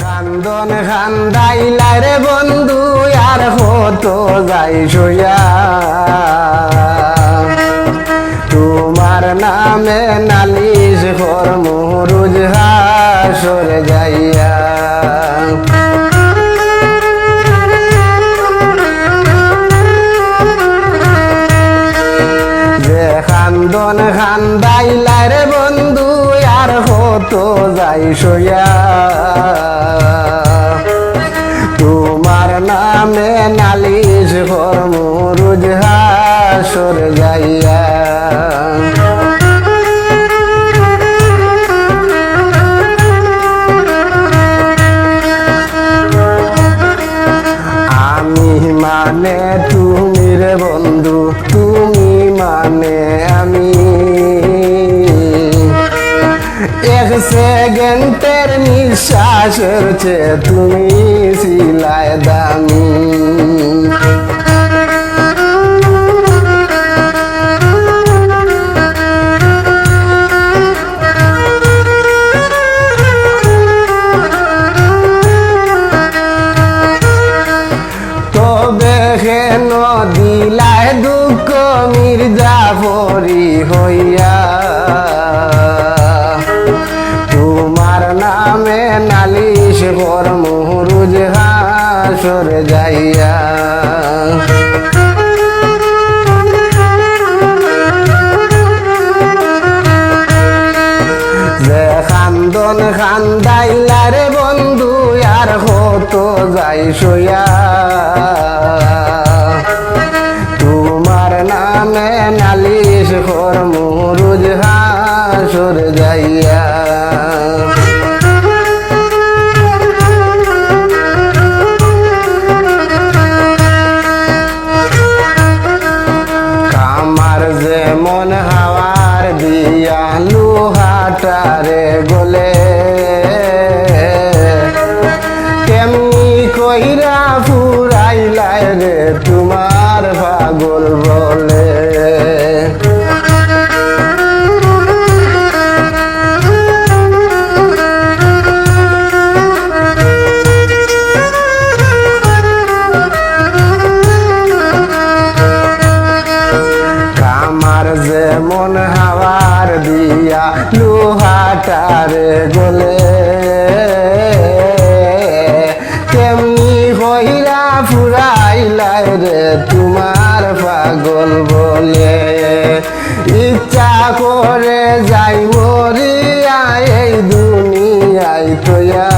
খান্দন খান্দাইলা রে বন্ধু, আর হতো যাই সইয়া তোমার নামে নালিশ কর মুরুজ হাসর যাইয়া। যে খান্দন খান্দাইলা রে বন্ধু, আর হতো যাই সইয়া হাসর যাইয়া। আমি মানে তুমি রে বন্ধু, তুমি মানে আমি। এক সেকেন্ডের নিঃশ্বাসের চেয়ে তুমি দুঃখ মির্জা মির্জাফরি হইয়া, তোমার নামে নালিশ কর মুরুজ হাসর যাইয়া। খান্দন খান্দাইলা রে বন্ধু, আর হতো যাই সইয়া হাওয়ার দিয়া লোহাটারে গলে। কেমনি হইরা ফুরাইলাই রে তোমার পাগল বলে। ইচ্ছা করে যাই মরিয়া এই দুনিয়ায় তোয়া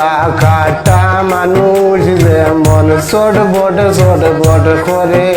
গলা কাটা মানুষ যেমন ছোট বট ছোট বট করে।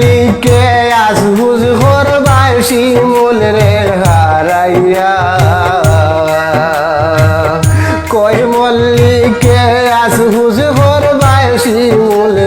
লিকে আস বুঝ করবাই শিমুল রে হারাইয়া। কই মল্লিকে আস বুঝ করবাই মূল